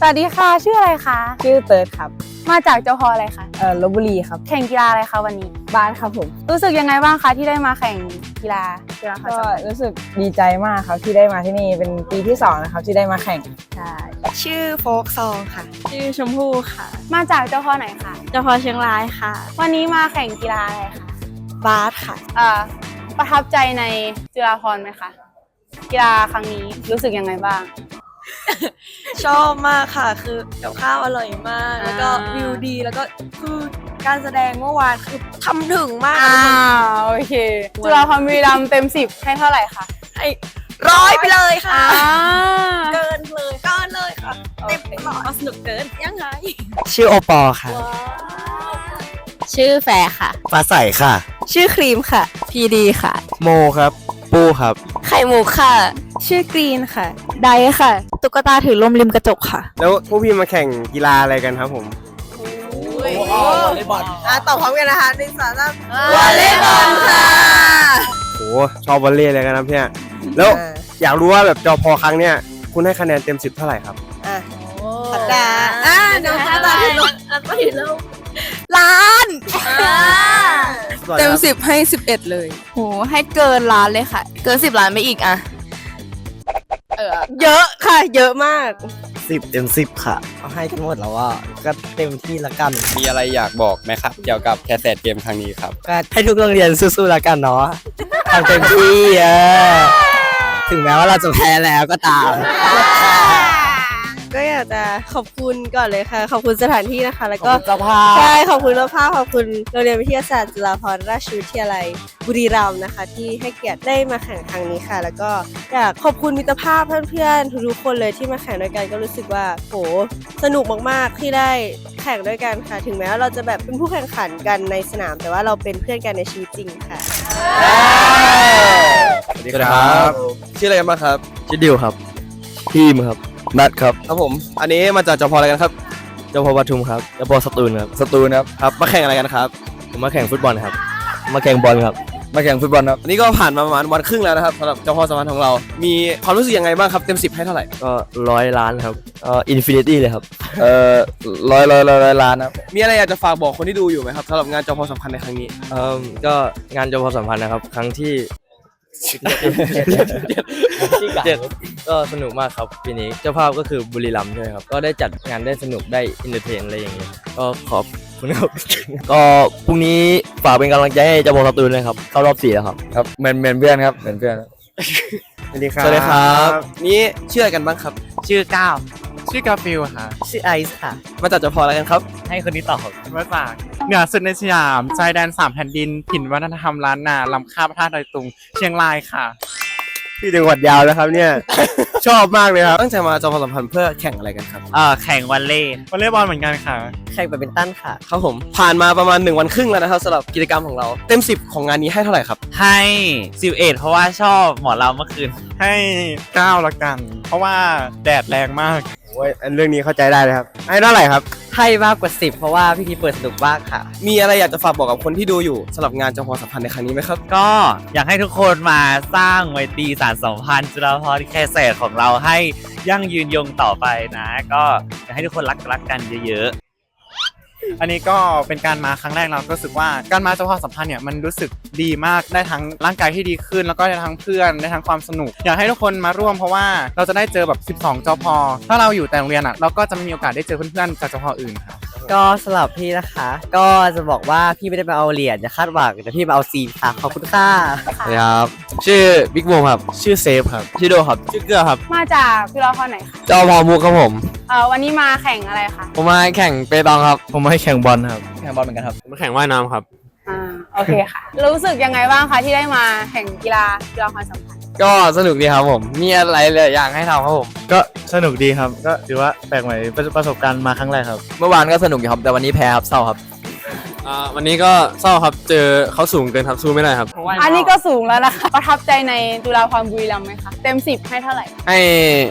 สวัสดีค่ะ ชื่ออะไรคะ ชื่อเติร์ดครับ มาจากเจ้าพออะไรคะเอ่อลบบุรีครับ แข่งกีฬาอะไรคะวันนี้ บ้านครับผม รู้สึกยังไงบ้างคะที่ได้มาแข่งกีฬากีฬาคอนก็สัมพันธ์รู้สึกดีใจมากครับที่ได้มาที่นี่เป็นปีที่สองนะครับที่ได้มาแข่ง ใช่ชื่อโฟกซองค่ะ ชื่อชมพู่ค่ะมาจากเจ้าพอไหนคะเจ้าพอเชียงรายค่ะ วันนี้มาแข่งกีฬาอะไรคะบาสค่ะ เอ่อประทับใจในจุฬาภรณ์ไหมคะ กีฬาครั้งนี้รู้สึกยังไงบ้าง ชอบมากค่ะ คือกับข้าวอร่อยมาก แล้วก็อ่าวิวดี แล้วก็คือการแสดงเมื่อวานคือทำถึงมากอ่าโอเค จุฬาภรณ์บุรีรัมย์เต็มสิบให้เท่าไหร่คะให้ร้อยไปเลยค่ะ อ่าเกินเลยเกินเลยค่ะ เต็มร้อยสนุกเกินยังไง ชื่อโอปอค่ะ ชื่อแฟร์ค่ะ ฟ้าใสค่ะ ชื่อครีมค่ะ พีดีค่ะ โมครับ ปูครับ ไข่หมูค่ะ ชื่อกรีนค่ะ ไดค่ะ ตุ๊กตาถือลมริมกระจกค่ะ แล้วพวกพี่มาแข่งกีฬาอะไรกันครับผม อะตอบพร้อมกันนะคะหนึ่งสองสามวอลเลย์บอลค่ะ โหชอบวอลเลย์เลยกันนะพี่แล้วอยากรู้ว่าแบบจอพอครั้งเนี้ยคุณให้คะแนนเต็มสิบเท่าไหร่ครับสัปดาห์อะน้องตุ๊กตาถือลมแล้วก็ถือลมล้านเต็มสิบให้สิบเอ็ดเลย โหให้เกินล้านเลยค่ะ เกินสิบล้านไม่อีกอะ เยอะค่ะ เยอะมาก สิบเต็มสิบค่ะเอาให้กันหมดแล้วว่าก็เต็มที่ละกัน มีอะไรอยากบอกไหมครับ เกี่ยวกับแคสเซตเกมครั้งนี้ครับ ก็ให้ทุกโรงเรียนสู้ๆละกันเนาะทำเต็มที่เออถึงแม้ว่าเราจะแพ้แล้วก็ตาม ก็อยากจะขอบคุณก่อนเลยค่ะ ขอบคุณสถานที่นะคะ แล้วก็เจ้าภาพใช่ขอบคุณเจ้าภาพขอบคุณโรงเรียนวิทยาศาสตร์จุฬาภรณราชวิทยาลัยบุรีรัมย์นะคะ ที่ให้เกียรติได้มาแข่งครั้งนี้ค่ะ แล้วก็อยากขอบคุณมิตรภาพเพื่อนๆทุกๆคนเลยที่มาแข่งด้วยกันก็รู้สึกว่าโหสนุกมากๆที่ได้แข่งด้วยกันค่ะ ถึงแม้ว่าเราจะแบบเป็นผู้แข่งขันกันในสนาม แต่ว่าเราเป็นเพื่อนกันในชีวิตจริงค่ะสวัสดีครับ ชื่ออะไรกันบ้างครับ ชื่อดิวครับ ทีมครับ นัดครับครับผม อันนี้มาจากจอพออะไรกันครับเจ้าพอปทุมครับเจ้าพอสตูลครับสตูลครับครับ มาแข่งอะไรกันครับ ผมมาแข่งฟุตบอลครับ มาแข่งบอลครับ มาแข่งฟุตบอลครับ อันนี้ก็ผ่านมาประมาณวันครึ่งแล้วนะครับสำหรับเจ้าพ่อสมพันธ์ของเรา มีความรู้สึกยังไงบ้างครับ เต็มสิบให้เท่าไหร่ ก็ร้อยล้านครับเอ่ออินฟินิตี้เลยครับ เอ่อร้อยร้อยร้อยร้อยล้านครับ มีอะไรอยากจะฝากบอกคนที่ดูอยู่ไหมครับสำหรับงานจอพอสำคัญในครั้งนี้ เอ่อก็งานเจ้าพอสัมพันธ์นะครับ ครั้งที่ เจ็ดก็สนุกมากครับปีนี้เจ้าภาพก็คือบุรีรัมย์ใช่ไหมครับ ก็ได้จัดงานได้สนุกได้อินเตอร์เทนอะไรอย่างเงี้ยก็ขอบคุณครับ ก็พรุ่งนี้ฝากเป็นกำลังใจให้เจ้าพอสตูลเลยครับเข้ารอบสี่แล้วครับครับเหมือนเหมือนเพื่อนครับเหมือนเพื่อนสวัสดีครับ สวัสดีครับ นี่เชื่อกันบ้างครับ ชื่อก้าว ชื่อกาฟิลค่ะชื่อไอซ์ค่ะ มาจากจอพออะไรกันครับ ให้คนนี้ตอบครับมาจากเหนือสุดในสยามชายแดนสามแผ่นดินถิ่นวัฒนธรรมล้านนาลำข้าพระธาตุดอยตุง เชียงรายค่ะ พี่จังหวัดยาวนะครับเนี่ย ชอบมากเลยครับตั้งใจมาจอพอสัมพันธ์เพื่อแข่งอะไรกันครับอ่าแข่งวันเล่วอลเลย์บอลเหมือนกันค่ะ แข่งแบดมินตันค่ะ ครับผมผ่านมาประมาณ 1 วันครึ่งแล้วนะครับสำหรับกิจกรรมของเราเต็ม 10 ของงานนี้ให้เท่าไหร่ครับ ให้สิบเอ็ดเพราะว่าชอบหมอเราเมื่อคืน ให้เก้าละกัน เพราะว่าแดดแรงมาก โอ้ยอันเรื่องนี้เข้าใจได้เลยครับให้เท่าไหร่ครับ ให้มากกว่า 10 เพราะว่าพิธีเปิดสนุกมากค่ะ มีอะไรอยากจะฝากบอกกับคนที่ดูอยู่สำหรับงานจอพอสัมพันธ์ในครั้งนี้ไหมครับ ก็อยากให้ทุกคนมาสร้างไมตรีสารสัมพันธ์จุฬาภรณ์แคเศษของเราให้ยั่งยืนยงต่อไปนะ ก็อยากให้ทุกคนรักรักกันเยอะ อันนี้ก็เป็นการมาครั้งแรกเราก็รู้สึกว่าการมาเจ้าะสัมพันธ์เนี่ยมันรู้สึกดีมากได้ทั้งร่างกายที่ดีขึ้น แล้วก็ได้ทั้งเพื่อนได้ทั้งความสนุก อยากให้ทุกคนมาร่วมเพราะว่าเราจะได้เจอแบบ 12จพถ้าเราอยู่แต่โรงเรียนอะเราก็จะไม่มีโอกาสได้เจอเพื่อนๆจากจพอื่นครับ ก็สำหรับพี่นะคะ ก็จะบอกว่าพี่ไม่ได้มาเอาเหรียญอย่าคาดหวังแต่พี่มาเอาซีนค่ะขอบคุณค่ะสวัสดีครับ ชื่อบิ๊กโมครับ ชื่อเซฟครับ ชื่อโดครับ ชื่อเกื้อครับ มาจากจุฬาภรณ์ไหนคะจอพอมุกครับผม เอ่อวันนี้มาแข่งอะไรคะ ผมมาแข่งเปตองครับ ผมมาให้แข่งบอลครับ แข่งบอลเหมือนกันครับผมมาแข่งว่ายน้ำครับ อ่า โอเคค่ะ รู้สึกยังไงบ้างคะที่ได้มาแข่งกีฬาจุฬาภรณ์สัมพันธ์ ก็สนุกดีครับผม มีอะไรหลายอย่างให้ทำครับผม ก็สนุกดีครับ ก็ถือว่าแปลกใหม่ประสบการณ์มาครั้งแรกครับ เมื่อวานก็สนุกอยู่ครับ แต่วันนี้แพ้ครับเศร้าครับ อ่าวันนี้ก็เศร้าครับ เจอเขาสูงเกินครับสู้ไม่ได้ครับ อันนี้ก็สูงแล้วนะคะ ประทับใจในจุฬาภรณ์บุรีรัมย์ไหมคะ เต็มสิบให้เท่าไหร่ ให้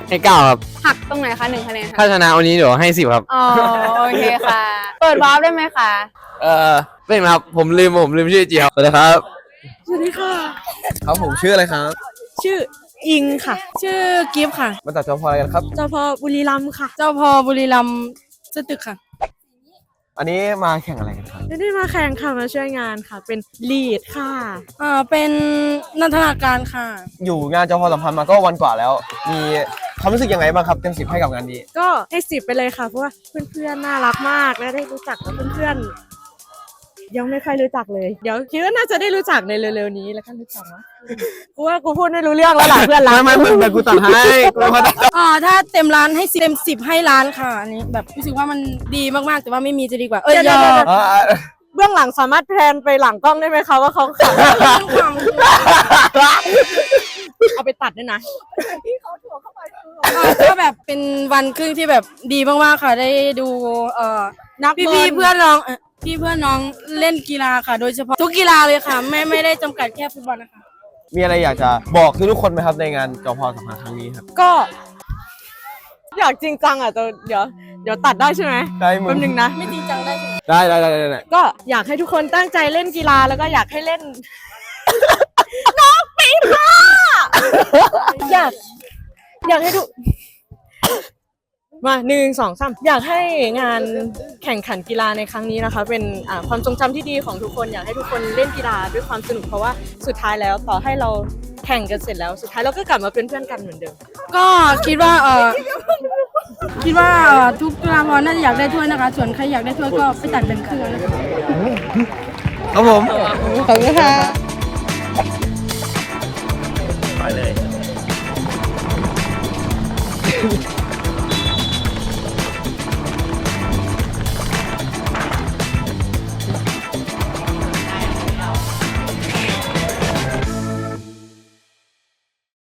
ให้เก้าครับ หักตรงไหนคะหนึ่งคะแนนถ้าค่ะชนะวันนี้เดี๋ยวให้สิบครับ อ๋อโอเคค่ะ เปิดวาร์ปได้ไหมคะเอ่อเป็นครับ ผมลืมผมลืมชื่อจีครับสวัสดีครับ สวัสดีค่ะ ครับผมชื่ออะไรครับ ชื่ออิงค่ะ ชื่อกิฟค่ะ มาจากจพอะไรกันครับ เจ้าพ่อบุรีรัมย์ค่ะ เจ้าพอบุรีรัมย์สตึกค่ะอันนี้มาแข่งอะไรกันครับ ไม่ได้มาแข่งค่ะ มาช่วยงานค่ะ เป็นลีดค่ะ อ่าเป็นนันทนาการค่ะ อยู่งานจพสัมพันธ์มาก็วันกว่าแล้ว มีความรู้สึกยังไงบ้างครับเต็มสิบให้กับงานนี้ ก็ให้สิบไปเลยค่ะ เพราะว่าเพื่อนๆ น่ารักมาก และได้รู้จักกับเพื่อนๆ ยังไม่ค่อยรู้จักเลย เดี๋ยวคิดว่าน่าจะได้รู้จักในเร็วๆนี้แล้วกันรู้จักวะกูว่ากูพูดไม่รู้เรื่องแล้วล่ะเพื่อนรักไม่ไม่ไม่กูตัดให้กูมาตัดอ่าถ้าเต็มร้านให้สิบเต็มสิบให้ร้านค่ะอันนี้แบบรู้สึกว่ามันดีมากๆแต่ว่าไม่มีจะดีกว่าเอ้ยเดี๋ยยวอเดี๋ยวเดี๋ยวเบื้องหลังสามารถแพลนไปหลังกล้องได้ไหมคะว่าเขาขายเอาไปตัดด้วยนะอ่าก็แบบเป็นวันครึ่งที่แบบดีมากๆค่ะได้ดูเอ่อนักพี่บอพี่ลเพื่อนน้อง เอ่อพี่เพื่อนน้องเล่นกีฬาค่ะ โดยเฉพาะทุกกีฬาเลยค่ะ ไม่ไม่ได้จำกัดแค่ฟุตบอลนะคะ มีอะไรอยากจะบอกทุกๆคนไหมครับในงานจพสัมพันธ์ครั้งนี้ครับก็ อยากจริงจังอะแต่เดี๋ยวเดี๋ยวตัดได้ใช่ไหมได้มึแป๊บนึงนะ ไม่จริงจังได้ใช่ไหม ได้ได้ได้ได้ได้ก็อยากให้ทุกคนตั้งใจเล่นกีฬาแล้วก็อยากให้เล่น น้องปีค่ะอยาก อยากให้ทุก มาหนึ่งสองสามอยากให้งานแข่งขันกีฬาในครั้งนี้นะคะ เป็นอ่าความทรงจำที่ดีของทุกคนอยากให้ทุกคนเล่นกีฬาด้วยความสนุกเพราะว่าสุดท้ายแล้วต่อให้เราแข่งกันเสร็จแล้วสุดท้ายเราก็กลับมาเป็นเพื่อนกันเหมือนเดิมก็คิดว่าเออคิดว่าเอ่อทุกกีฬาพรน่าจะอยากได้ถ้วยนะคะ ส่วนใครอยากได้ถ้วยก็ไปตัดเป็นเครื่องนะคะครับผมขอบคุณค่ะไปเลย